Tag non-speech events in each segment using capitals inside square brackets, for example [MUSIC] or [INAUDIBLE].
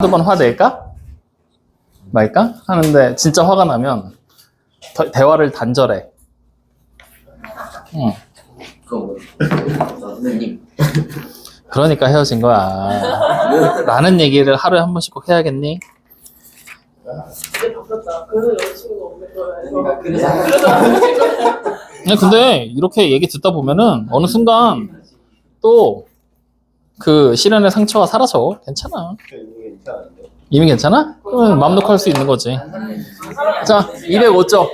한두 번 화낼까? 말까? 하는데 진짜 화가 나면 더- 대화를 단절해. 응. 그러니까 헤어진 거야. 라는 얘기를 하루에 한 번씩 꼭 해야겠니? 근데 이렇게 얘기 듣다 보면은 어느 순간 또 그 시련의 상처가 사라져. 괜찮아. 이미 괜찮아? 그러면 마음 놓고 할 수 있는 거지. 자, 205쪽.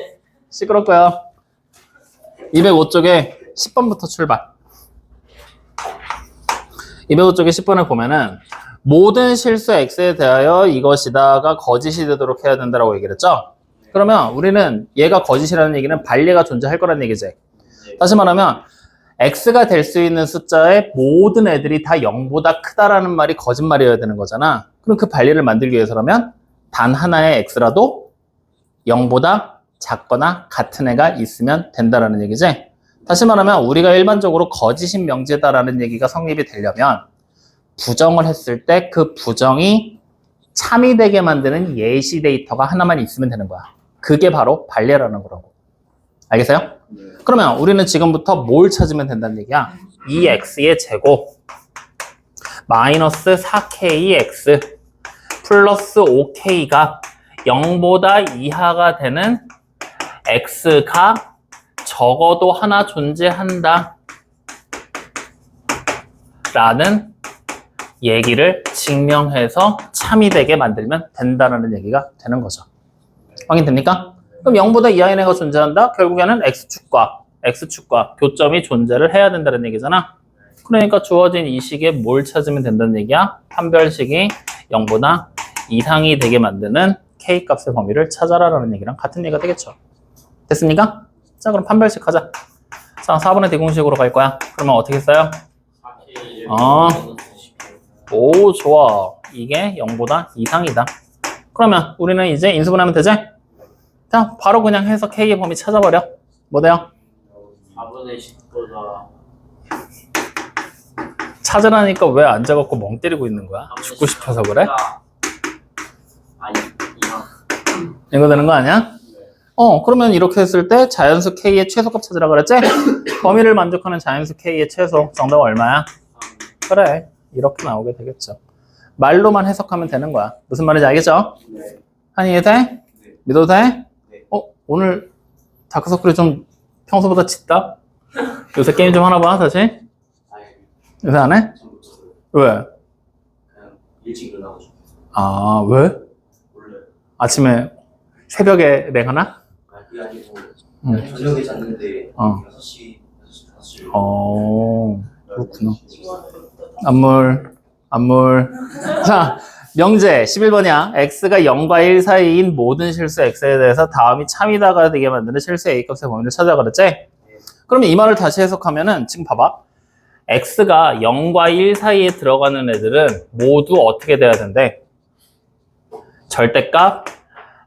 시끄러울 거야. 205쪽에 10번부터 출발. 205쪽에 10번을 보면은 모든 실수 x에 대하여 이것이다가 거짓이 되도록 해야 된다라고 얘기를 했죠. 그러면 우리는 얘가 거짓이라는 얘기는 반례가 존재할 거라는 얘기지. 다시 말하면 x가 될 수 있는 숫자의 모든 애들이 다 0보다 크다라는 말이 거짓말이어야 되는 거잖아. 그럼 그 반례를 만들기 위해서라면 단 하나의 x라도 0보다 작거나 같은 애가 있으면 된다라는 얘기지. 다시 말하면 우리가 일반적으로 거짓인 명제다라는 얘기가 성립이 되려면 부정을 했을 때 그 부정이 참이 되게 만드는 예시 데이터가 하나만 있으면 되는 거야. 그게 바로 반례라는 거라고. 알겠어요? 그러면 우리는 지금부터 뭘 찾으면 된다는 얘기야? 2x의 제곱 마이너스 4kx 플러스 5k가 0보다 이하가 되는 x가 적어도 하나 존재한다 라는 얘기를 증명해서 참이 되게 만들면 된다는 얘기가 되는 거죠. 확인됩니까? 그럼 0보다 이하인 애가 존재한다? 결국에는 x축과 x축과 교점이 존재를 해야 된다는 얘기잖아. 그러니까 주어진 이 식에 뭘 찾으면 된다는 얘기야? 판별식이 0보다 이상이 되게 만드는 k 값의 범위를 찾아라라는 얘기랑 같은 얘기가 되겠죠. 됐습니까? 자 그럼 판별식 하자. 자 4번의 대공식으로 갈 거야. 그러면 어떻게 써요? 어. 오 좋아. 이게 0보다 이상이다. 그러면 우리는 이제 인수분하면 되지? 자 바로 그냥 해서 k의 범위 찾아버려. 뭐 돼요? 4분의 10보다 찾으라니까 왜 앉아갖고 멍 때리고 있는 거야? 죽고 싶어서 그래? 아니 이상 이거 되는 거 아니야? 어, 그러면 이렇게 했을 때 자연수 K의 최소값 찾으라 그랬지? [COUGHS] 범위를 만족하는 자연수 K의 최소 정답 얼마야? 그래, 이렇게 나오게 되겠죠. 말로만 해석하면 되는 거야. 무슨 말인지 알겠죠? 네. 한이 이해 돼? 네. 믿어도 돼? 오늘 다크서클이 좀 평소보다 짙다? 요새 게임 좀 하나 봐, 다시? 요새 안 해? 왜? 일찍 일어나고 싶어서 아, 왜? 아침에 새벽에 맹하나? 아 그게 아니고 저녁에 잤는데 어. 6시 6시 5시 어, 그렇구나. 안물, 안물. 자, 명제 11번이야. x가 0과 1 사이인 모든 실수 x에 대해서 다음이 참이다가 되게 만드는 실수 a 값의 범위를 찾아 그랬지? 그러면 이 말을 다시 해석하면은 지금 봐봐. x가 0과 1 사이에 들어가는 애들은 모두 어떻게 돼야 된대? 절대값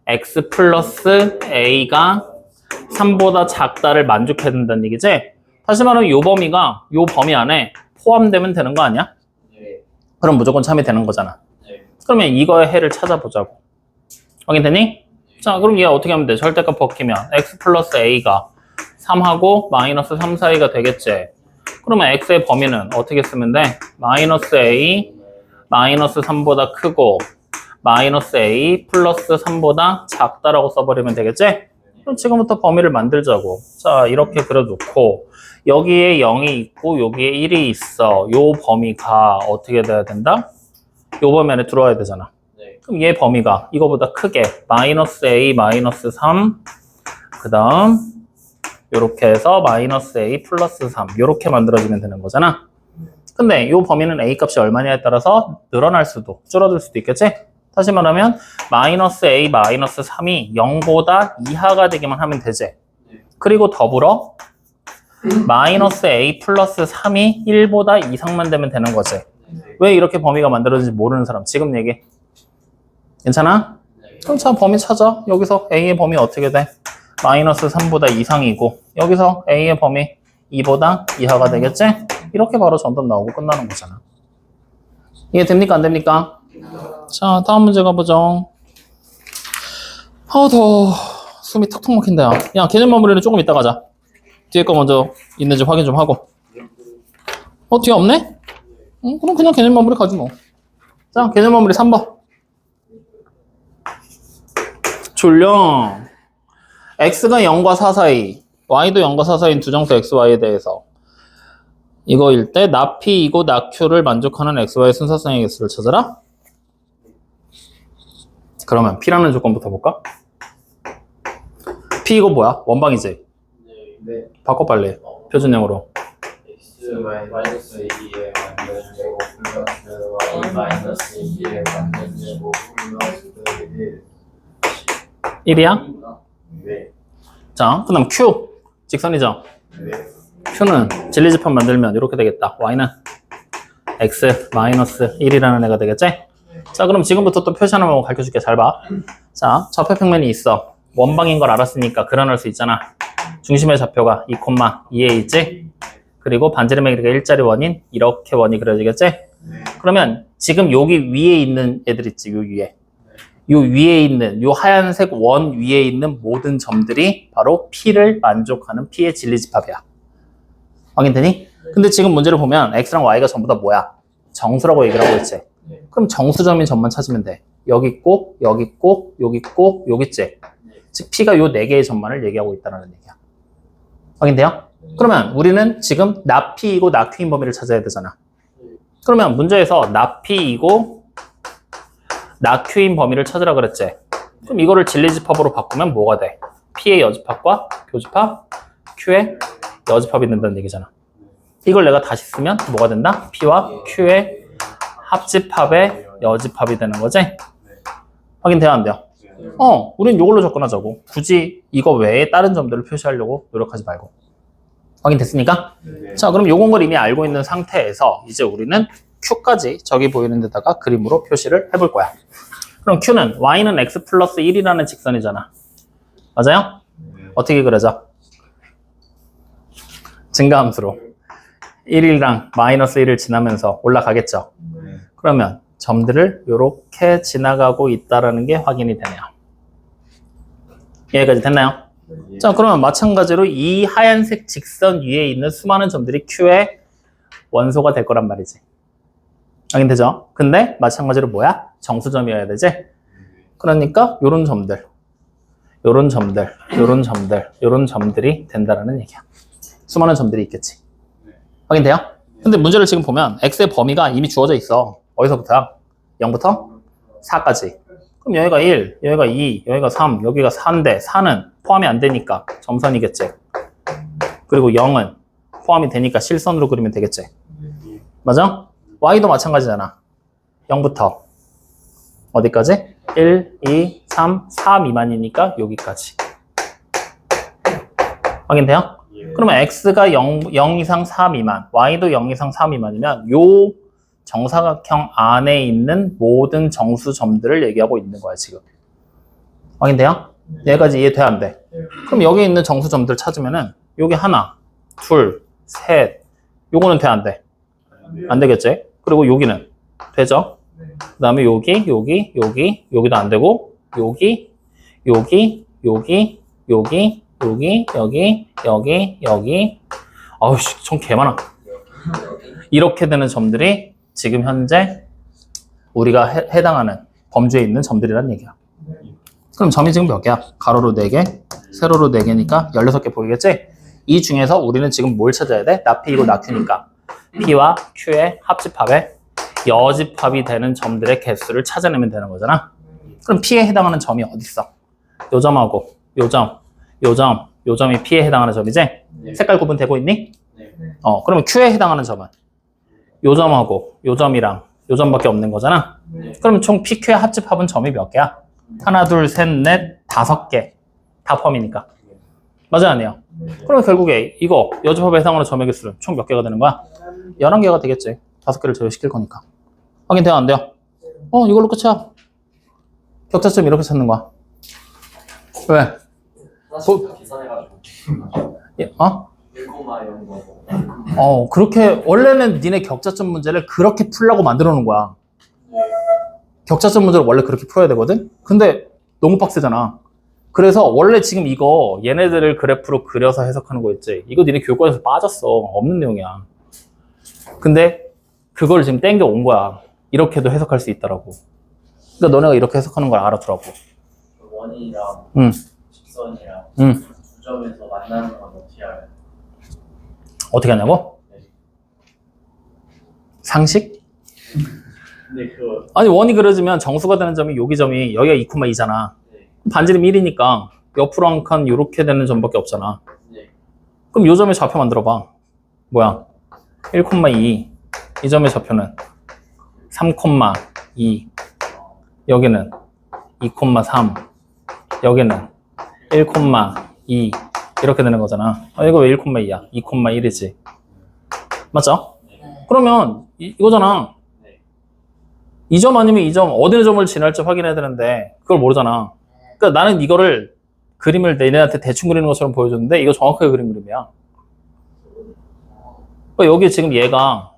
x 플러스 a가 3보다 작다를 만족해야 된다는 얘기지? 다시 말하면 요 범위가 요 범위 안에 포함되면 되는 거 아니야? 네. 그럼 무조건 참이 되는 거잖아. 네. 그러면 이거의 해를 찾아보자고. 확인되니? 자, 그럼 얘 어떻게 하면 돼? 절대값 벗기면 x 플러스 a가 3하고 마이너스 3 사이가 되겠지. 그러면 x의 범위는 어떻게 쓰면 돼? 마이너스 a 마이너스 3보다 크고 마이너스 a 플러스 3보다 작다라고 써버리면 되겠지? 그럼 지금부터 범위를 만들자고. 자, 이렇게 그려놓고 여기에 0이 있고 여기에 1이 있어. 요 범위가 어떻게 돼야 된다? 요 범위 안에 들어와야 되잖아. 네. 그럼 얘 범위가 이거보다 크게 마이너스 a 마이너스 3 그 다음 요렇게 해서 마이너스 a 플러스 3 요렇게 만들어지면 되는 거잖아. 근데 요 범위는 a 값이 얼마냐에 따라서 늘어날 수도 줄어들 수도 있겠지? 다시 말하면 마이너스 a 마이너스 3이 0보다 이하가 되기만 하면 되지. 그리고 더불어 마이너스 a 플러스 3이 1보다 이상만 되면 되는 거지. 왜 이렇게 범위가 만들어진지 모르는 사람 지금 얘기. 괜찮아? 네. 그럼 자 범위 찾아. 여기서 a의 범위 어떻게 돼? 마이너스 3보다 이상이고 여기서 a의 범위 2보다 이하가 되겠지? 이렇게 바로 정답 나오고 끝나는 거잖아. 이해 됩니까? 안 됩니까? 자, 다음 문제 가보죠. 아, 더워. 숨이 턱턱 막힌다. 야, 야 개념 마무리는 조금 이따 가자. 뒤에 거 먼저 있는지 확인 좀 하고. 어, 뒤에 없네? 응, 그럼 그냥 개념 마무리 가지 뭐. 자, 개념 마무리 3번. 졸려. x가 0과 4 사이, y도 0과 4 사이인 두 정수 x, y에 대해서 이거일 때 나 p이고 나 q를 만족하는 x, y 순서성의 개수를 찾아라. 그러면 p라는 조건부터 볼까? p 이거 뭐야? 원방이지? 네. 바꿔 빨리. 표준형으로. x 마이너스 2의 완전 제곱 플러스 y 마이너스 2의 완전 제곱 플러스 1 1이야? 네. 자, 그 다음 q. 직선이죠? 네. q는 진리지편 만들면 이렇게 되겠다. y는 x 마이너스 1이라는 애가 되겠지? 자, 그럼 지금부터 또 표시 하나만 가르쳐 줄게. 잘 봐. 자, 좌표 평면이 있어. 원방인 걸 알았으니까 그려낼 수 있잖아. 중심의 좌표가 2,2에 있지? 그리고 반지름의 일자리 원인 이렇게 원이 그려지겠지? 그러면 지금 여기 위에 있는 애들 있지, 요 위에. 요 위에 있는, 요 하얀색 원 위에 있는 모든 점들이 바로 P를 만족하는 P의 진리 집합이야. 확인되니? 근데 지금 문제를 보면 X랑 Y가 전부 다 뭐야? 정수라고 얘기를 하고 있지. 그럼 정수점인 점만 찾으면 돼. 여기 있고, 여기 있고, 여기 있고, 여기 있지. 즉 P가 요 네 개의 점만을 얘기하고 있다는 얘기야. 확인돼요? 그러면 우리는 지금 나 P이고 나 Q인 범위를 찾아야 되잖아. 그러면 문제에서 나 P이고 나 Q인 범위를 찾으라 그랬지. 그럼 이거를 진리집합으로 바꾸면 뭐가 돼? P의 여집합과 교집합, Q의 여집합이 된다는 얘기잖아. 이걸 내가 다시 쓰면 뭐가 된다? P와 Q의 합집합의 여집합이 되는 거지? 확인돼야 안 돼요? 어, 우린 이걸로 접근하자고. 굳이 이거 외에 다른 점들을 표시하려고 노력하지 말고. 확인됐습니까? 네. 자, 그럼 요건 걸 이미 알고 있는 상태에서 이제 우리는 Q까지 저기 보이는 데다가 그림으로 표시를 해볼 거야. 그럼 Q는 Y는 X 플러스 1이라는 직선이잖아. 맞아요? 어떻게 그려져? 증가함수로 1이랑 마이너스 1을 지나면서 올라가겠죠. 그러면 점들을 이렇게 지나가고 있다라는 게 확인이 되네요. 여기까지 됐나요? 자, 그러면 마찬가지로 이 하얀색 직선 위에 있는 수많은 점들이 Q의 원소가 될 거란 말이지. 확인되죠? 근데 마찬가지로 뭐야? 정수점이어야 되지? 그러니까 요런 점들, 요런 점들, 요런 점들, 요런 점들이 된다라는 얘기야. 수많은 점들이 있겠지. 확인돼요? 근데 문제를 지금 보면 x의 범위가 이미 주어져 있어. 어디서부터야? 0부터 4까지. 그럼 여기가 1, 여기가 2, 여기가 3, 여기가 4인데 4는 포함이 안 되니까 점선이겠지. 그리고 0은 포함이 되니까 실선으로 그리면 되겠지. 맞아? y도 마찬가지잖아. 0부터 어디까지? 1, 2, 3, 4 미만이니까 여기까지. 확인돼요? 그러면 x가 0, 0 이상 4 미만, y도 0 이상 4 미만이면 요 정사각형 안에 있는 모든 정수점들을 얘기하고 있는 거야, 지금. 확인돼요? 여기까지 이해 돼, 안 돼? 그럼 여기 있는 정수점들 찾으면은 여기 하나, 둘, 셋, 요거는 돼, 안 돼? 안 되겠지? 그리고 여기는 되죠? 그 다음에 여기, 여기, 여기, 여기도 안 되고, 여기, 여기, 여기, 여기, 여기, 여기, 여기, 여기. 아우, 씨, 전 개많아. 이렇게 되는 점들이 지금 현재 우리가 해, 해당하는 범주에 있는 점들이란 얘기야. 그럼 점이 지금 몇 개야? 가로로 4개, 세로로 4개니까 16개 보이겠지? 이 중에서 우리는 지금 뭘 찾아야 돼? 나 P이고 나 Q니까. P와 Q의 합집합에 여집합이 되는 점들의 개수를 찾아내면 되는 거잖아. 그럼 P에 해당하는 점이 어디 있어? 요 점하고 요 점, 요 점, 요 점이 P에 해당하는 점이지? 색깔 구분되고 있니? 네. 어, 그러면 Q에 해당하는 점은 요 점하고 요 점이랑 요 점밖에 없는 거잖아. 그러면 총 PQ의 합집합은 점이 몇 개야? 하나, 둘, 셋, 넷, 다섯 개. 다 포함이니까. 맞아, 아니에요? 그러면 결국에 이거 여집합에 해당하는 점의 개수는 총 몇 개가 되는 거야? 11개가 되겠지. 다섯 개를 제외시킬 거니까. 확인 돼요, 안 돼요? 어, 이걸로 끝이야. 격차점 이렇게 찾는 거야. 왜? 다 계산해가지고 예, 어? 1,0 어, 그렇게, 원래는 니네 격차점 문제를 그렇게 풀라고 만들어 놓은 거야. 격차점 문제를 원래 그렇게 풀어야 되거든? 근데 너무 빡세잖아. 그래서 원래 지금 이거 얘네들을 그래프로 그려서 해석하는 거 있지? 이거 니네 교과에서 빠졌어. 없는 내용이야. 근데 그걸 지금 땡겨 온 거야. 이렇게도 해석할 수 있다라고. 그러니까 너네가 이렇게 해석하는 걸 알아두라고. 그 원이랑 응. 직선이랑 응. 두 점에서 만나는 건 어떻게 알아요? 어떻게 하냐고? 네. 상식? 근데 그 아니 원이 그려지면 정수가 되는 점이 여기 점이 여기가 2,2잖아. 네. 반지름 1이니까 옆으로 한 칸 이렇게 되는 점밖에 없잖아. 네. 그럼 요 점의 좌표 만들어 봐. 뭐야? 1,2. 이 점의 좌표는 3,2. 여기는 2,3. 여기는 1,2. 이렇게 되는 거잖아. 아, 이거 왜 1,2야? 2,1이지. 맞죠? 그러면 이, 이거잖아. 네. 이점 아니면 이점 어느 점을 지날지 확인해야 되는데 그걸 모르잖아. 그러니까 나는 이거를 그림을 내년한테 대충 그리는 것처럼 보여줬는데 이거 정확하게 그린 그림이야. 그러니까 여기 지금 얘가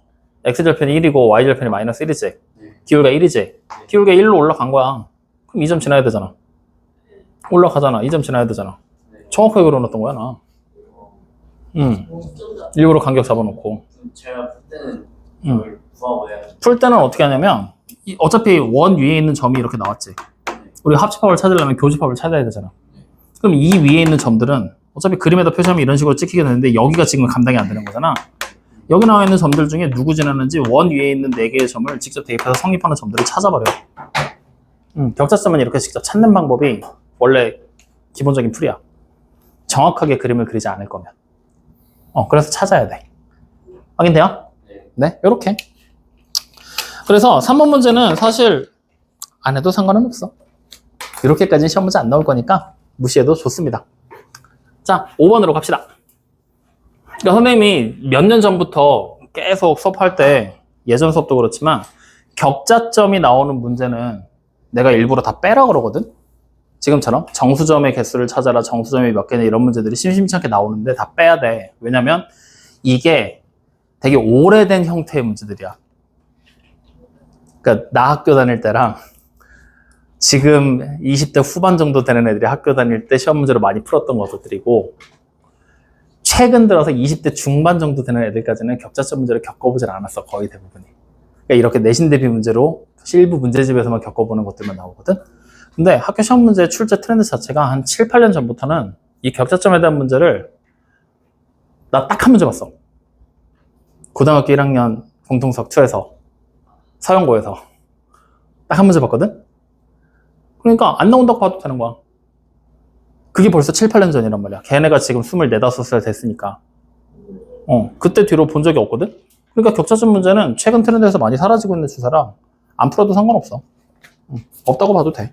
x절편이 1이고 y절편이 마이너스 1이지. 기울기가 1이지. 기울기가 1로 올라간 거야. 그럼 이점 지나야 되잖아. 올라가잖아. 이점 지나야 되잖아. 네. 정확하게 그려놨던 거야 나. 응. 좀 일부러 간격 잡아놓고. 제가 볼 때는 응. 풀 때는 어떻게 하냐면 이- 어차피 원 위에 있는 점이 이렇게 나왔지. 우리가 합집합을 찾으려면 교집합을 찾아야 되잖아. 그럼 이 위에 있는 점들은 어차피 그림에다 표시하면 이런 식으로 찍히게 되는데 여기가 지금 감당이 안 되는 거잖아. 여기 나와 있는 점들 중에 누구 지나는지 원 위에 있는 네 개의 점을 직접 대입해서 성립하는 점들을 찾아버려. 음, 격자점은 이렇게 직접 찾는 방법이 원래 기본적인 풀이야. 정확하게 그림을 그리지 않을 거면. 어, 그래서 찾아야 돼. 확인돼요? 네. 네, 요렇게. 그래서 3번 문제는 사실 안 해도 상관은 없어. 이렇게까지는 시험 문제 안 나올 거니까 무시해도 좋습니다. 자, 5번으로 갑시다. 그러니까 선생님이 몇 년 전부터 계속 수업할 때 예전 수업도 그렇지만 격자점이 나오는 문제는 내가 일부러 다 빼라 그러거든. 지금처럼 정수점의 개수를 찾아라, 정수점이 몇 개냐 이런 문제들이 심심치 않게 나오는데 다 빼야 돼. 왜냐면 이게 되게 오래된 형태의 문제들이야. 그러니까 나 학교 다닐 때랑 지금 20대 후반 정도 되는 애들이 학교 다닐 때 시험 문제로 많이 풀었던 것들이고 최근 들어서 20대 중반 정도 되는 애들까지는 격자점 문제를 겪어보질 않았어 거의 대부분이. 그러니까 이렇게 내신 대비 문제로 실부 문제집에서만 겪어보는 것들만 나오거든. 근데 학교 시험 문제 출제 트렌드 자체가 한 7, 8년 전부터는 이 격자점에 대한 문제를 나 딱 한 문제 봤어. 고등학교 1학년 공통석 2에서 서영고에서 딱 한 문제 봤거든? 그러니까 안 나온다고 봐도 되는 거야. 그게 벌써 7, 8년 전이란 말이야. 걔네가 지금 24, 5살 됐으니까. 어, 그때 뒤로 본 적이 없거든? 그러니까 격차점 문제는 최근 트렌드에서 많이 사라지고 있는 주사라 안 풀어도 상관없어. 응, 없다고 봐도 돼.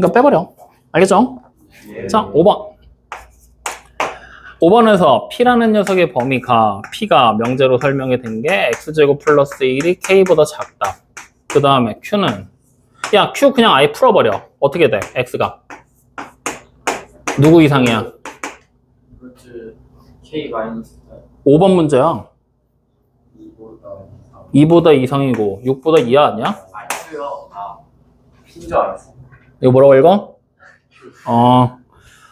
그러니까 빼버려. 알겠죠? 자, 5번. 5번에서 P라는 녀석의 범위가 P가 명제로 설명이 된 게 X제곱 플러스 1이 K보다 작다. 그 다음에 Q는 야, Q 그냥 아예 풀어버려. 어떻게 돼? X가. 누구 이상이야? K 마이너스 5번 문제야. 2보다 2보다 이상이고 6보다 이하 아니야? 아 Q요? 아 P인 줄 알았어. 이거 뭐라고 읽어? 어.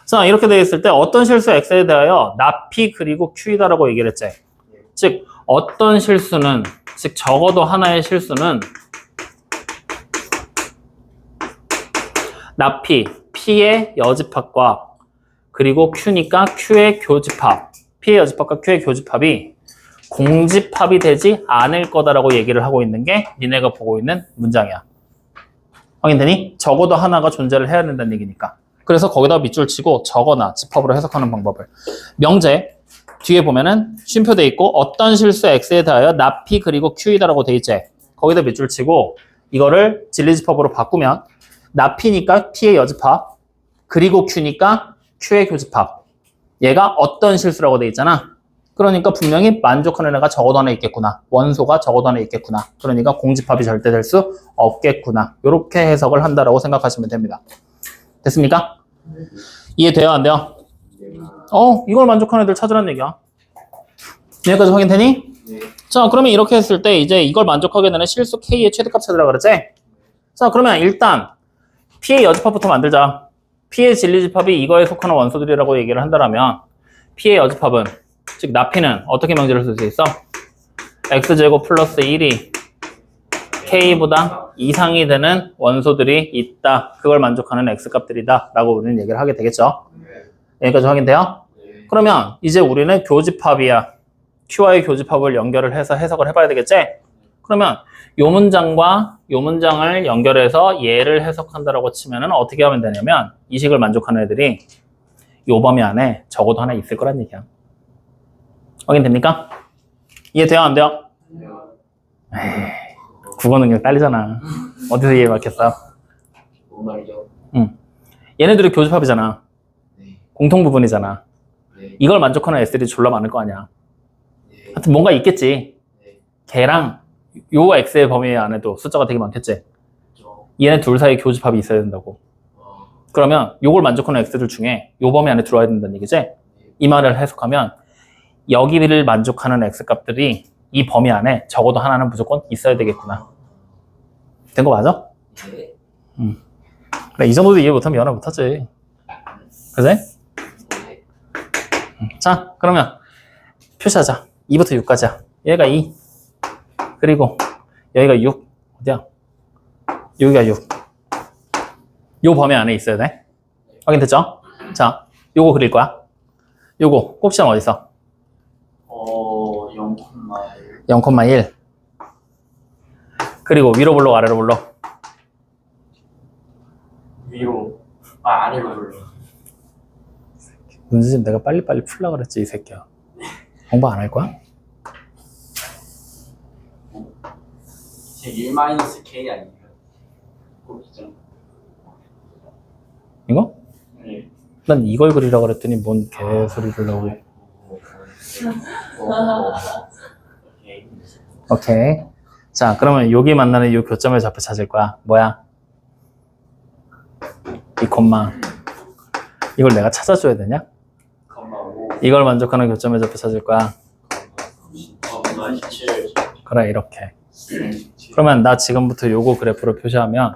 자, 이렇게 되어 있을 때 어떤 실수 X에 대하여 나 P 그리고 Q이다라고 얘기를 했지. 즉, 어떤 실수는, 즉, 적어도 하나의 실수는 나 P, P의 여집합과 그리고 Q니까 Q의 교집합, P의 여집합과 Q의 교집합이 공집합이 되지 않을 거다라고 얘기를 하고 있는 게 니네가 보고 있는 문장이야. 확인되니? 적어도 하나가 존재를 해야 된다는 얘기니까. 그래서 거기다 밑줄 치고 적어나 집합으로 해석하는 방법을. 명제 뒤에 보면은 쉼표 돼 있고 어떤 실수 x에 대하여 나 p 그리고 q이다라고 돼 있지. 거기다 밑줄 치고 이거를 진리집합으로 바꾸면 나 p니까 p의 여집합 그리고 q니까 q의 교집합. 얘가 어떤 실수라고 돼 있잖아. 그러니까 분명히 만족하는 애가 적어도 하나 있겠구나. 원소가 적어도 하나 있겠구나. 그러니까 공집합이 절대 될 수 없겠구나. 이렇게 해석을 한다라고 생각하시면 됩니다. 됐습니까? 이해돼요? 안 돼요? 어, 이걸 만족하는 애들 찾으라는 얘기야. 여기까지 확인되니? 네. 자, 그러면 이렇게 했을 때 이제 이걸 만족하게 되는 실수 K의 최대값 찾으라 그랬지? 자, 그러면 일단 P의 여집합부터 만들자. P의 진리집합이 이거에 속하는 원소들이라고 얘기를 한다면 P의 여집합은 즉 나피는 어떻게 명제를 쓸 수 있어? x제곱 플러스 1이 k보다 이상이 되는 원소들이 있다. 그걸 만족하는 x값들이다. 라고 우리는 얘기를 하게 되겠죠. 여기까지 확인돼요? 네. 그러면 이제 우리는 교집합이야. Q와의 교집합을 연결을 해서 해석을 해봐야 되겠지? 그러면 요 문장과 요 문장을 연결해서 얘를 해석한다라고 치면은 어떻게 하면 되냐면 이 식을 만족하는 애들이 요 범위 안에 적어도 하나 있을 거란 얘기야. 확인됩니까? 이해돼요? 안 돼요? 국어 능력 딸리잖아. 어디서 이해 막혔어? 뭔 말이죠? 얘네들이 교집합이잖아. 네. 공통 부분이잖아. 네. 이걸 만족하는 S들이 졸라 많을 거 아니야. 네. 하여튼 뭔가 있겠지. 네. 걔랑 요 X의 범위 안에도 숫자가 되게 많겠지. 저. 얘네 둘 사이에 교집합이 있어야 된다고. 어. 그러면 요걸 만족하는 X들 중에 요 범위 안에 들어와야 된다는 얘기지. 이 말을 해석하면 여기를 만족하는 X 값들이 이 범위 안에 적어도 하나는 무조건 있어야 되겠구나. 된 거 맞아? 네. 그래, 이 정도도 이해 못하면 연애 못하지. 그지? 네. 자, 그러면 표시하자. 2부터 6까지야. 얘가 2. 그리고 여기가 6. 어디야? 여기가 6. 요 범위 안에 있어야 돼. 확인됐죠? 자, 요거 그릴 거야. 요거 꼭지점 어디 있어? 어, 0,1. 0,1. 그리고 위로 볼록 아래로 볼록. 위로. 아, 아래로 불러. 문제 좀 내가 빨리빨리 풀라 그랬지, 이 새끼야. 공부 안 할 거야? 제 1-K 아니에요? 이거? 네. 난 이걸 그리라 그랬더니 뭔 개소리를 하고. 오케이. 오케이. 자, 그러면 여기 만나는 이 교점을 좌표 찾을 거야. 뭐야? 이 콤마. 이걸 내가 찾아줘야 되냐? 컴마 5. 이걸 만족하는 교점을 좌표 찾을 거야. 컴마 17. 그래, 이렇게. 그러면 나 지금부터 요거 그래프로 표시하면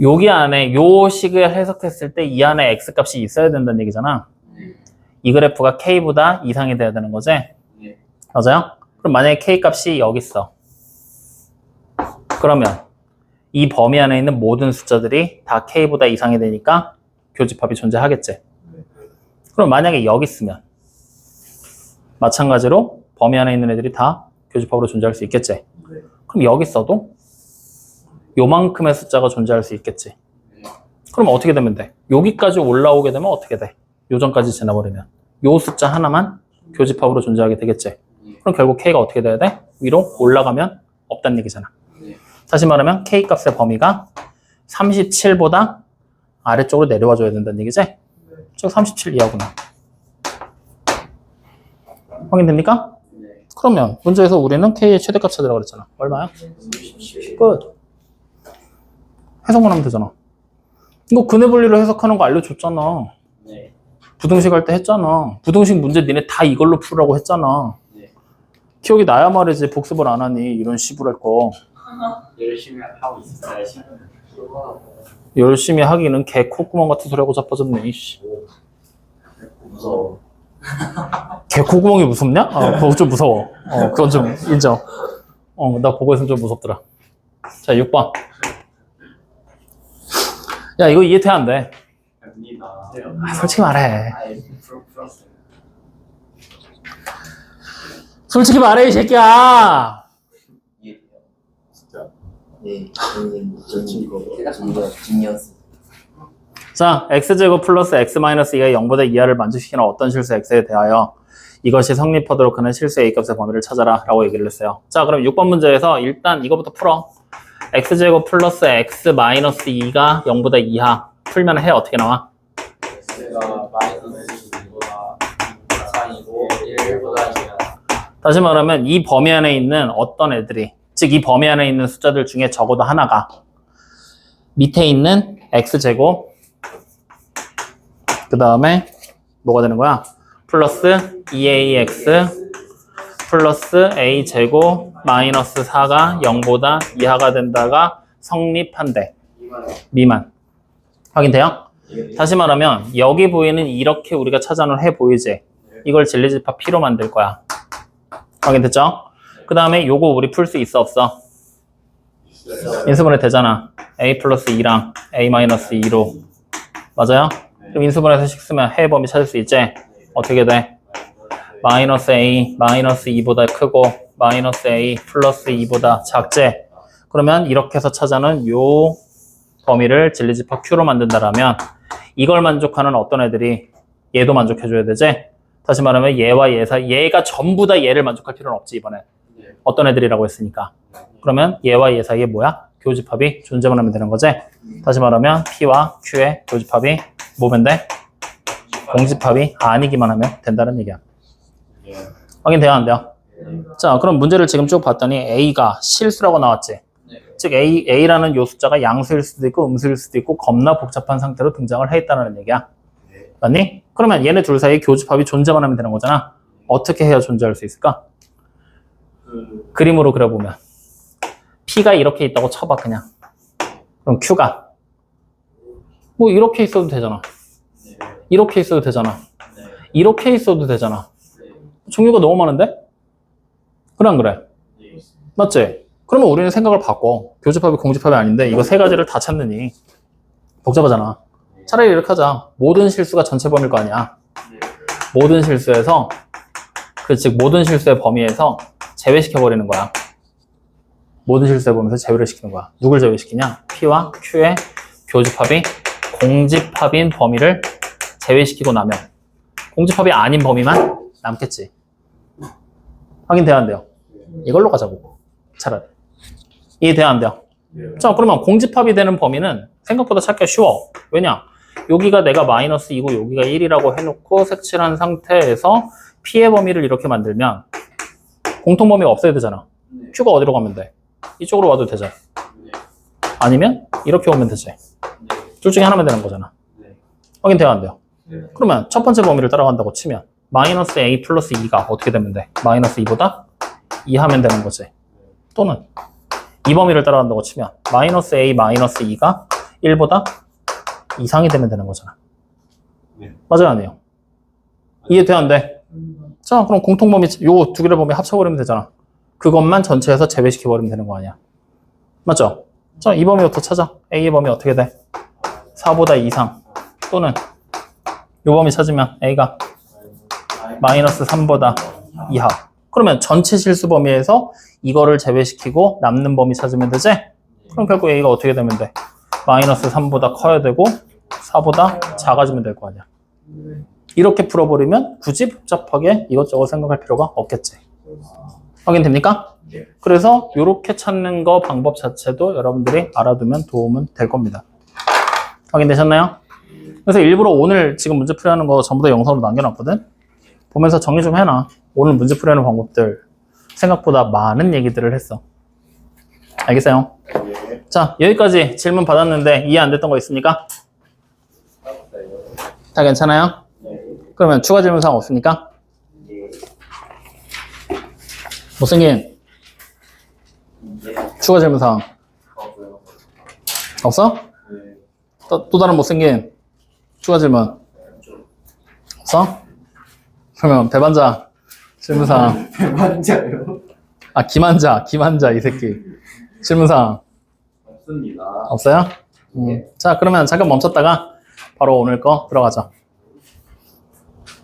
여기 안에 요 식을 해석했을 때 이 안에 x 값이 있어야 된다는 얘기잖아. 이 그래프가 k보다 이상이 돼야 되는 거지? 네. 맞아요? 그럼 만약에 k 값이 여기 있어. 그러면 이 범위 안에 있는 모든 숫자들이 다 k보다 이상이 되니까 교집합이 존재하겠지. 그럼 만약에 여기 있으면 마찬가지로 범위 안에 있는 애들이 다 교집합으로 존재할 수 있겠지. 그럼 여기 있어도 요만큼의 숫자가 존재할 수 있겠지. 그럼 어떻게 되면 돼? 여기까지 올라오게 되면 어떻게 돼? 요전까지 지나버리면 요 숫자 하나만 교집합으로 존재하게 되겠지. 그럼 결국 k가 어떻게 돼야 돼? 위로 올라가면 없다는 얘기잖아. 네. 다시 말하면 k 값의 범위가 37보다 아래쪽으로 내려와 줘야 된다는 얘기지? 즉 37 이하구나. 확인됩니까? 네. 그러면 문제에서 우리는 k의 최대값 찾으라고 그랬잖아. 얼마야? 끝. 해석만 하면 되잖아. 이거 근해 분리로 해석하는 거 알려줬잖아. 네. 부등식 할 때 했잖아. 부등식 문제 니네 다 이걸로 풀라고 했잖아. 네. 기억이 나야 말이지 복습을 안 하니 이런 시부랄 거. 열심히 하고 있어요. 열심히 하기는 개 콧구멍 같은 소리하고 자빠졌네. 이씨. 무서워. 개 콧구멍이 무섭냐? 어, 그거 좀 무서워. 어, 그건 좀 인정. 어, 나 보고 있으면 좀 무섭더라. 자, 6번. 야, 이거 이해 돼안 돼? 됩니다. 아, 솔직히 말해. 풀- 풀었어요. 솔직히 말해, 이 새끼야! 네. 저는 저 친구 제가 전부 지니어스. 자, x제곱 플러스 x 마이너스 2가 0보다 이하를 만족시키는 어떤 실수 x에 대하여 이것이 성립하도록 하는 실수 a값의 범위를 찾아라 라고 얘기를 했어요. 자, 그럼 6번 문제에서 일단 이거부터 풀어. x제곱 플러스 x 마이너스 2가 0보다 이하 풀면 해 어떻게 나와? 제가 마이너스 2보다 이상이고 1보다 이하. 다시 말하면 이 범위 안에 있는 어떤 애들이 즉 이 범위 안에 있는 숫자들 중에 적어도 하나가 밑에 있는 x제곱 그 다음에 뭐가 되는 거야? 플러스 2ax 플러스 a제곱 마이너스 4가 0보다 이하가 된다가 성립한대. 미만. 확인돼요? 다시 말하면 여기 보이는 이렇게 우리가 찾아놓은 해 보이지? 이걸 진리집합 P로 만들 거야. 확인됐죠? 그 다음에 요거 우리 풀 수 있어 없어? 인수분해 되잖아. A 플러스 2랑 A 마이너스 2로. 맞아요? 그럼 인수분해해서 식 쓰면 해 범위 찾을 수 있지? 어떻게 돼? 마이너스 A 마이너스 2보다 크고 마이너스 A 플러스 2보다 작지? 그러면 이렇게 해서 찾아는 요 범위를 진리집합 Q로 만든다라면 이걸 만족하는 어떤 애들이 얘도 만족해줘야 되지? 다시 말하면 얘와 얘 사이 얘가 전부 다 얘를 만족할 필요는 없지 이번에 네. 어떤 애들이라고 했으니까 그러면 얘와 얘 사이에 뭐야? 교집합이 존재만 하면 되는 거지? 다시 말하면 P와 Q의 교집합이 뭐면 돼? 공집합이 아니기만 하면 된다는 얘기야 확인돼야 안 돼요? 자 그럼 문제를 지금 쭉 봤더니 A가 실수라고 나왔지? 즉 A, A라는 요 숫자가 양수일 수도 있고 음수일 수도 있고 겁나 복잡한 상태로 등장을 해 있다는 얘기야. 맞니? 그러면 얘네 둘 사이에 교집합이 존재만 하면 되는 거잖아. 어떻게 해야 존재할 수 있을까? 그 그림으로 그려보면 P가 이렇게 있다고 쳐봐 그냥. 그럼 Q가 뭐 이렇게 있어도 되잖아. 이렇게 있어도 되잖아. 이렇게 있어도 되잖아. 종류가 너무 많은데? 그래 안 그래? 맞지? 그러면 우리는 생각을 바꿔. 교집합이 공집합이 아닌데 이거 세 가지를 다 찾느니 복잡하잖아. 차라리 이렇게 하자. 모든 실수가 전체 범위일 거 아니야. 모든 실수에서 그 즉 모든 실수의 범위에서 제외시켜 버리는 거야. 모든 실수의 범위에서 제외를 시키는 거야. 누굴 제외시키냐? P와 Q의 교집합이 공집합인 범위를 제외시키고 나면 공집합이 아닌 범위만 남겠지. 확인돼야 안 돼요? 이걸로 가자고. 차라리. 이해돼야 안 돼요? 자, 그러면 공집합이 되는 범위는 생각보다 찾기가 쉬워. 왜냐? 여기가 내가 마이너스 2고 여기가 1이라고 해놓고 색칠한 상태에서 P의 범위를 이렇게 만들면 공통 범위가 없어야 되잖아. Q가 어디로 가면 돼? 이쪽으로 와도 되잖아. 아니면 이렇게 오면 되지. 둘 중에 하나면 되는 거잖아. 확인돼야 안 돼요? 그러면 첫 번째 범위를 따라간다고 치면 마이너스 A 플러스 2가 어떻게 되면 돼? 마이너스 2보다 2 하면 되는 거지. 또는 이 범위를 따라간다고 치면 마이너스 A 마이너스 2가 1보다 이상이 되면 되는 거잖아. 네. 맞아요, 안 해요? 이해 돼, 안 돼? 자, 그럼 공통 범위, 요 두 개를 범위 합쳐버리면 되잖아. 그것만 전체에서 제외시켜 버리면 되는 거 아니야. 맞죠? 자, 이 범위부터 찾아. A의 범위 어떻게 돼? 4보다 이상. 또는 요 범위 찾으면 A가 마이너스 3보다 이하. 그러면 전체 실수 범위에서 이거를 제외시키고 남는 범위 찾으면 되지? 그럼 결국 A가 어떻게 되면 돼? 마이너스 3보다 커야 되고 4보다 작아지면 될 거 아니야. 이렇게 풀어버리면 굳이 복잡하게 이것저것 생각할 필요가 없겠지. 확인됩니까? 그래서 이렇게 찾는 거 방법 자체도 여러분들이 알아두면 도움은 될 겁니다. 확인되셨나요? 그래서 일부러 오늘 지금 문제 풀이하는 거 전부 다 영상으로 남겨놨거든? 보면서 정리 좀 해놔. 오늘 문제 풀이하는 방법들 생각보다 많은 얘기들을 했어. 알겠어요? 자, 여기까지 질문 받았는데 이해 안 됐던 거 있습니까? 다 괜찮아요? 그러면 추가 질문 사항 없습니까? 못생긴 추가 질문 사항 없어? 또, 또 다른 못생긴 추가 질문 없어? 그러면 배반자 질문 사항 [LAUGHS] 맞아요. 아 김한자 김한자 이 새끼 질문 사항 없습니다. 없어요? 음. 자 그러면 잠깐 멈췄다가 바로 오늘 거 들어가죠